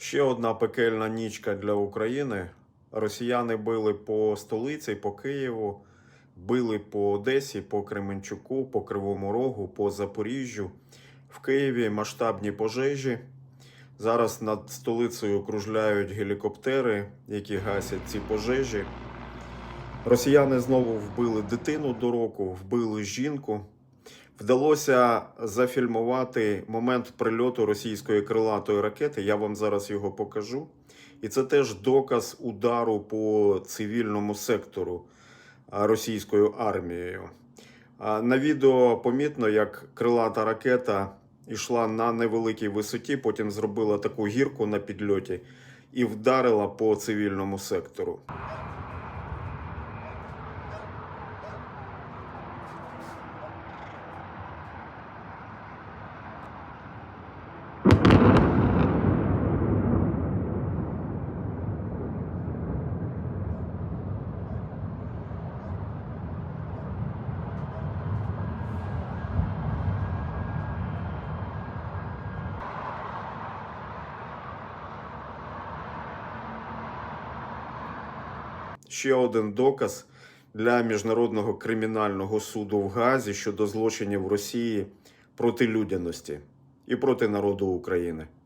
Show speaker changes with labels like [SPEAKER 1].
[SPEAKER 1] Ще одна пекельна нічка для України. Росіяни били по столиці, по Києву, били по Одесі, по Кременчуку, по Кривому Рогу, по Запоріжжю. В Києві масштабні пожежі. Зараз над столицею кружляють гелікоптери, які гасять ці пожежі. Росіяни знову вбили дитину до року, вбили жінку. Вдалося зафільмувати момент прильоту російської крилатої ракети. Я вам зараз його покажу. І це теж доказ удару по цивільному сектору російською армією. На відео помітно, як крилата ракета йшла на невеликій висоті, потім зробила таку гірку на підльоті і вдарила по цивільному сектору. Ще один доказ для міжнародного кримінального суду в Газі щодо злочинів Росії проти людяності і проти народу України.